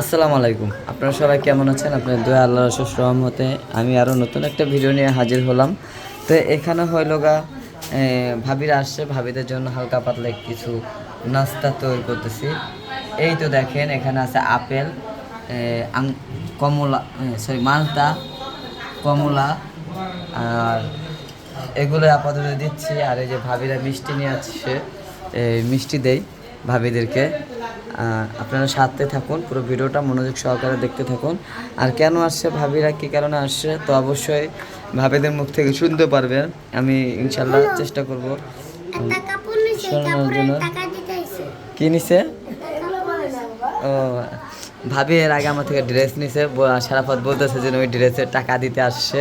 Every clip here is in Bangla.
আসসালামু আলাইকুম। আপনারা সবাই কেমন আছেন? আপনার দয়া আল্লাহ রসুল রহমতে আমি আরও নতুন একটা ভিডিও নিয়ে হাজির হলাম। তো এখানে হইল গা ভাবিরা আসছে, ভাবিদের জন্য হালকা পাতলা কিছু নাস্তা তৈরি করতেছি। এই তো দেখেন, এখানে আছে আপেল কমলা সরি মালটা কমলা, আর এগুলো আপাতত দিচ্ছি। আর এই যে ভাবিরা মিষ্টি নিয়ে আসছে মিষ্টি দেই ভাবিদেরকে আপনারা সাথে থাকুন পুরো ভিডিওটা মনোযোগ সহকারে দেখতে থাকুন। আর কেন আসছে ভাবিরা কী কারণে আসছে তো অবশ্যই ভাবিদের মুখ থেকে শুনতে পারবেন। আমি ইনশাল্লাহ চেষ্টা করব। নিছে শোনানোর জন্য। কি নিছে? ও ভাবি এর আগে আমার থেকে ড্রেস নিছে সারাফত বলতেছে যে ওই ড্রেসের টাকা দিতে আসছে।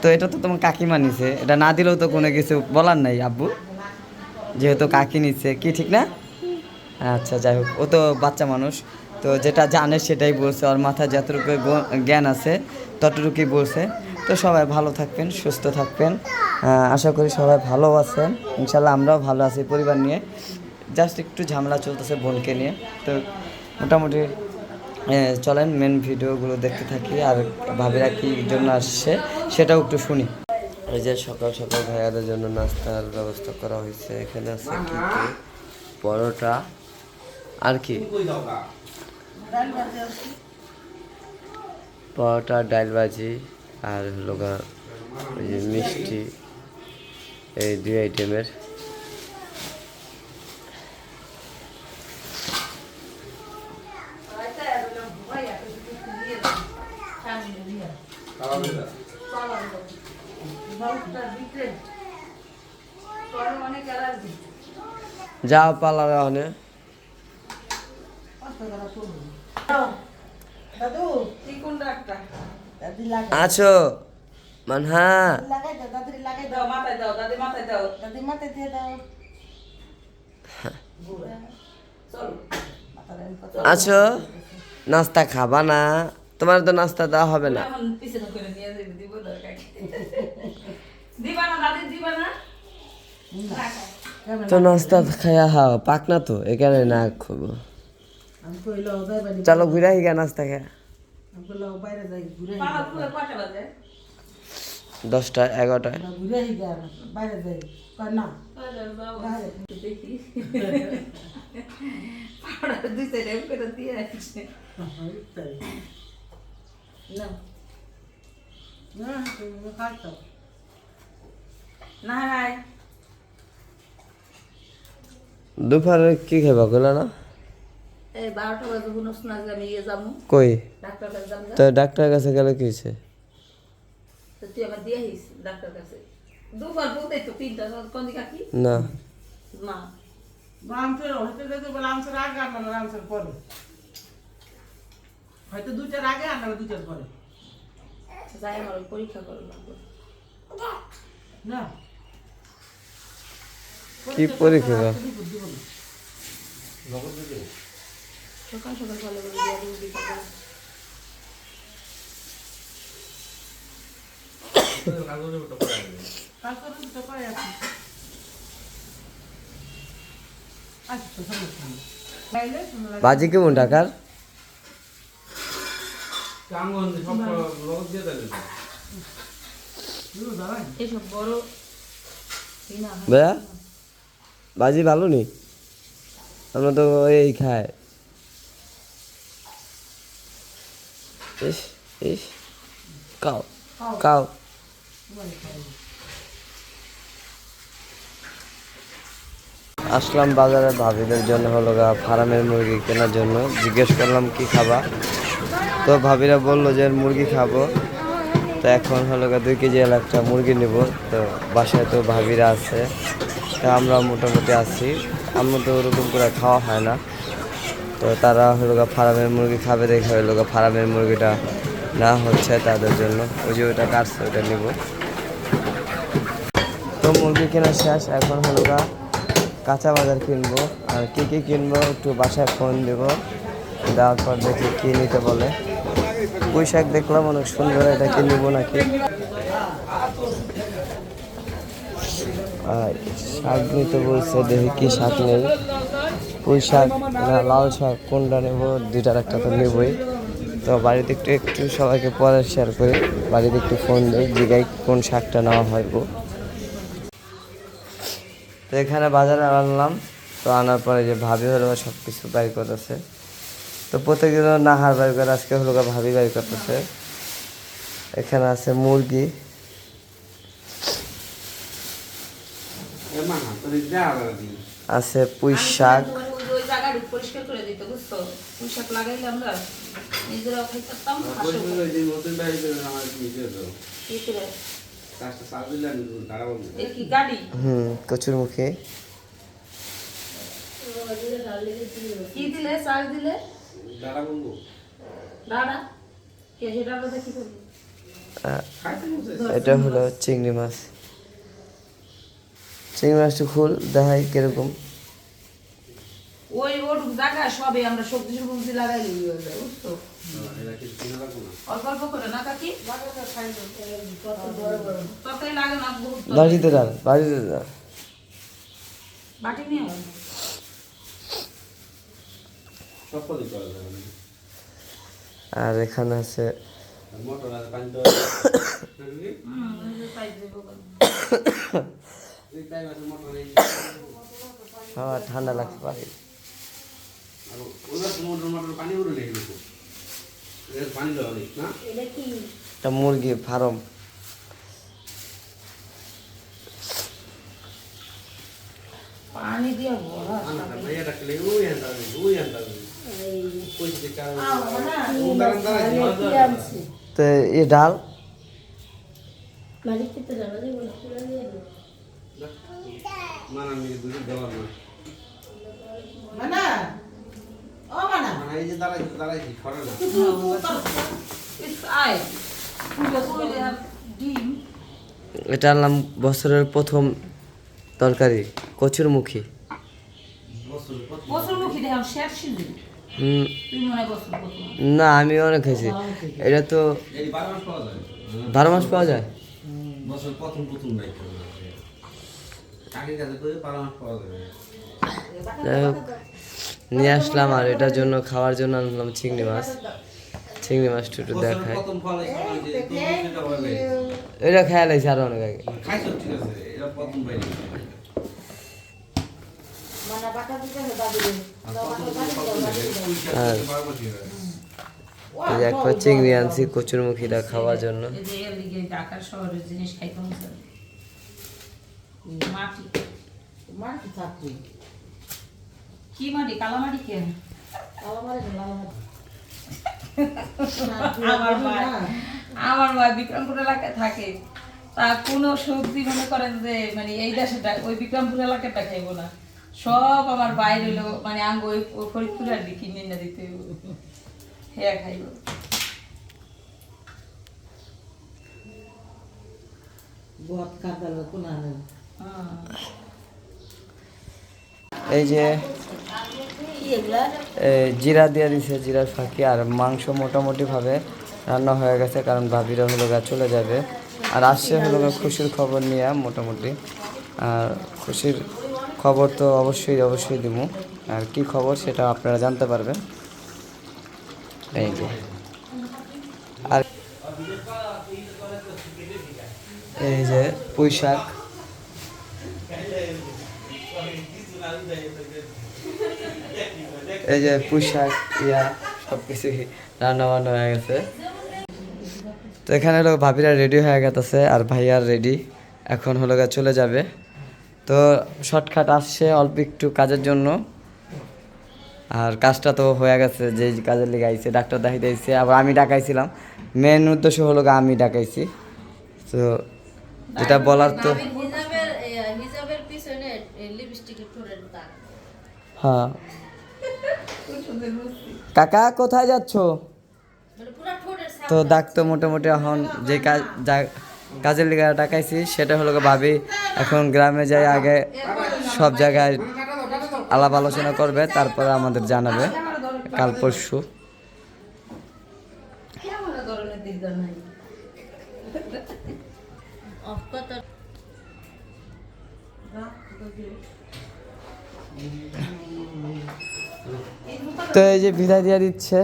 তো এটা তো তোমার কাকিমা নিছে এটা না দিলেও তো কোনো কিছু বলার নাই আব্বু। যেহেতু কাকি নিচ্ছে কি ঠিক না? আচ্ছা যাই হোক, ও তো বাচ্চা মানুষ, তো যেটা জানে সেটাই বলছে, ওর মাথায় যতটুকু জ্ঞান আছে, ততটুকুই বলছে। তো সবাই ভালো থাকবেন, সুস্থ থাকবেন আশা করি সবাই ভালো আছেন, ইনশাল্লাহ আমরাও ভালো আছি পরিবার নিয়ে। জাস্ট একটু ঝামেলা চলতেছে বোনকে নিয়ে, তো মোটামুটি চলেন মেন ভিডিওগুলো দেখতে থাকি, আর ভাবিরা কি জন্য আসছে, সেটাও একটু শুনি। এই যে সকাল সকাল ভাইয়াদের জন্য নাস্তার ব্যবস্থা করা হয়েছে, এখানে আছে পরোটা আর কি? পরোটা ডাল ভাজি আর হলো মিষ্টি। এই দুই আইটেমের। যাও পার্লারে আছো মানহা। লাগাই দাও দাদি লাগাই দাও দাও। মাথায় দাও দাদি মাথায় দাও। দাদি মাথায় দিয়ে দাও। চলো। মাথায় আমি কত আছো? নাস্তা খাবা না? তোমার তো নাস্তা দেওয়া হবে না। এখন পিছনে করে নিয়ে যাবে দিব দরকার কি? দিবা না দাদি দিবা না? তো নাস্তা খাইয়া হাও পাক না তো এখানে না খাব আমি কইলো যাই বাড়ি চলো ঘুরে গা নাস্তা বাজে? দশটা এগারোটায় রায় দুপুরে কি খাইবা কইলা না? কই? ডাক্তার কাছে যাব তো ডাক্তারের কাছে গেলে কি হয়েছে? তো তুই আমার দিয়ে আহিস ডাক্তার কাছে। দুবার বলতেই তো তিনটা কোন দিকে কি না। হয়তো আগে আনবে না রামসের দুইটার আগে আনবে দুইটার পরে। যাই আমার পরীক্ষা করো না না। কি পরীক্ষা? সকাল সকাল ভালো করে দিয়ে দিবি বিকাল বাজি কেমন টাকার না ভাইয়া বাজি ভালো নি? আমরা তো এই খাই। ইস ইস কাও কাও আসলাম বাজারে, ভাবিদের জন্য হলো গা ফার্মের মুরগি কেনার জন্য। জিজ্ঞেস করলাম, কি খাবা? তো ভাবিরা বলল যে, মুরগি খাব। তো এখন হলো গা দুই কেজি একটা মুরগি নেব। তো বাসায় তো ভাবিরা আছে। তো আমরা মোটামুটি আছি। আমরা তো ওরকম করে খাওয়া হয় না। তো তারা হলো ফার্মের মুরগি খাবে দেখে হলো ফার্মের মুরগিটা না হচ্ছে তাদের জন্য। ওই যে ওটা কাটছে ওটা নেব। তো মুরগি কেনা শেষ, এখন হলো কাঁচা বাজার কিনবো। আর কি কি কিনবো একটু বাসায় ফোন দেবো। দেওয়ার পর দেখি কি নিতে বলে। পুঁই দেখলাম অনেক সুন্দর, এটা কি নিবো নাকি? আর শাক নিতে বলছে, দেখি কি শাক নেই। পুঁই শাক লাল শাক কোনটা নেব দুইটার একটা তো নেবই তো বাড়িতে একটু একটু সবাইকে পরে শেয়ার করি। বাড়িতে একটু ফোন দিই জিগাই কোন শাকটা নেওয়া হয় গো। তো এখানে বাজারে আনলাম তো আনার পরে যে ভাবি হলো সব কিছু বাড়ি করতেছে। তো প্রত্যেকদিন নাহার বাড়ি করে আজকে হলো ভাবি বাড়ি করতেছে। এখানে আছে মুরগি। আছে পুঁই শাক। জায়গাটা পরিষ্কার করে দিতে বুঝছ? পুঁই শাক লাগাইলে আমরা নিজেরাও খাই কি দিলে কে সেটা আমরা দেখি করবি এটা হলো চিংড়ি মাছ। চিংড়ি মাছটা খুল দেখাই কীরকম। ওই ওর জায়গা সবে আমরা সবজি সবজি লাগাই যায় বুঝছ? অল্প অল্প করে না কাকি? তরকারি লাগে না বহুত তরকারি। বাড়িতে ডাল বাড়িতে ডাল বাটি নিয়ে আর এখানে আছে হুম, ওই যে পাইপ দেবো বলে। হ্যাঁ ঠান্ডা লাগতে পারে এটা মুরগি ফার্ম পানি দিয়ে ভরা তো এই ডাল মানা ও এটা আনলাম বছরের প্রথম তরকারি কচুরমুখী। না আমি অনেক খাইছি। এটা তো বারো মাস পাওয়া যায়। যাই হোক। নিয়ে আসলাম আর এটার জন্য খাওয়ার জন্য আনলাম চিংড়ি মাছ। চিংড়ি মাছ একটু দেখায় এটা খেয়াল আছে আরও অনেক আগে। খাইছো ঠিক আছে এটা প্রথম পাইনি। আর এই যে একটা চিংড়ি আনছি কচুরমুখীটা খাওয়ার জন্য। জিনিস মাটি। মাটি কি মাটি? কালা মাটি কেন? আমার মা আমার মা বিক্রমপুর এলাকায় থাকে। তা কোনো সবজি মনে করেন যে মানে এই দেশেটা ওই বিক্রমপুর এলাকাটা খাইবো না। সব আমার বাইরে হইল মানে আঙ্গ ওই ফরিদপুর আর কি কিনে না দিতে হ্যাঁ খাইব। এই যে জিরা দিয়ে দিছে, জিরার ফাঁকি। আর মাংস মোটামুটি ভাবে রান্না হয়ে গেছে, কারণ ভাবিরা হলো গা চলে যাবে। আর আসছে হলো খুশির খবর নিয়ে মোটামুটি। আর খুশির খবর তো অবশ্যই অবশ্যই দিব আর কি খবর সেটা আপনারা জানতে পারবেন। এই যে। আর এই যে পুঁই শাক এই যে পোশাক, ইয়া সব কিছু রান্না বান্না হয়ে গেছে। তো এখানে হলো ভাবিরা রেডি হয়ে গেছে আর ভাইয়ার রেডি এখন হলো চলে যাবে। তো শর্টকাট আসছে অল্প একটু কাজের জন্য। আর কাজটা তো হয়ে গেছে, যে কাজের লেগে আইছে, ডাক্তার দেখাইতে আইছে আবার আমি ডাকাইছিলাম। মেন উদ্দেশ্য হলো আমি ডাকাইছি। তো যেটা বলার তো হ্যাঁ। কাকা, কোথায় যাচ্ছো? তো দাগ তো মোটামুটি এখন যে কাজ কাজের লিগে ডাকাইছি সেটা হলো ভাবি এখন গ্রামে যাই, আগে সব জায়গায় আলাপ আলোচনা করবে, তারপরে আমাদের জানাবে। কাল পরশু। কেমন তো এই যে বিদায় দিয়ে দিচ্ছে।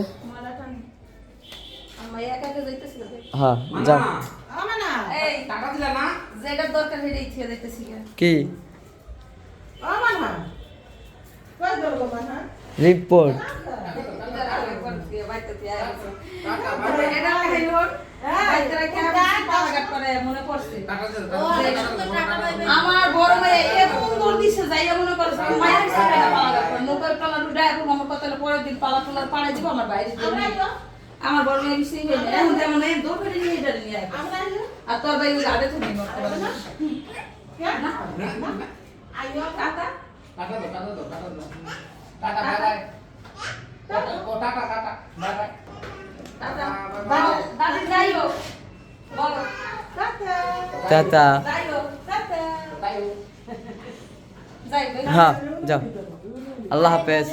হ্যাঁ যাও। কি? না এই টাকা দিলা না যেটার দরকার সেটা ইচ্ছে যাইতেছি গা। কি আমার না কই দরগো বানা রিপোর্ট বাড়িতে তুই আয় গেছো। এটা খাইল ওর। বাড়িতে রেখে আমি পালাঘাট করে মনে পড়ছে। টাকা দিলা ও এখন তো টাকা পাইবে আমার বড় মেয়ে এত সুন্দর দিছে যাইয়া মনে করছে মায়ের সাথে নৌকার টলা ডুডা এবং আমার কত পরের দিন পালা টলার পাড়ায় দিব আমার বাইরে আমার বড় মেয়ে বেশি এখন যেমন এই দৌড় করে নিয়ে এটা নিয়ে আর তোর ভাই ওই আড়ে তুমি মরতে পারবে না। আইও কাকা টাকা? দাও টাকা দাও টাকা দাও। টাটা টাটা টাটা হোক বলো টাটা টাটা যাই হোক টাটা তাই যাই হোক হ্যাঁ যাও আল্লাহ হাফেজ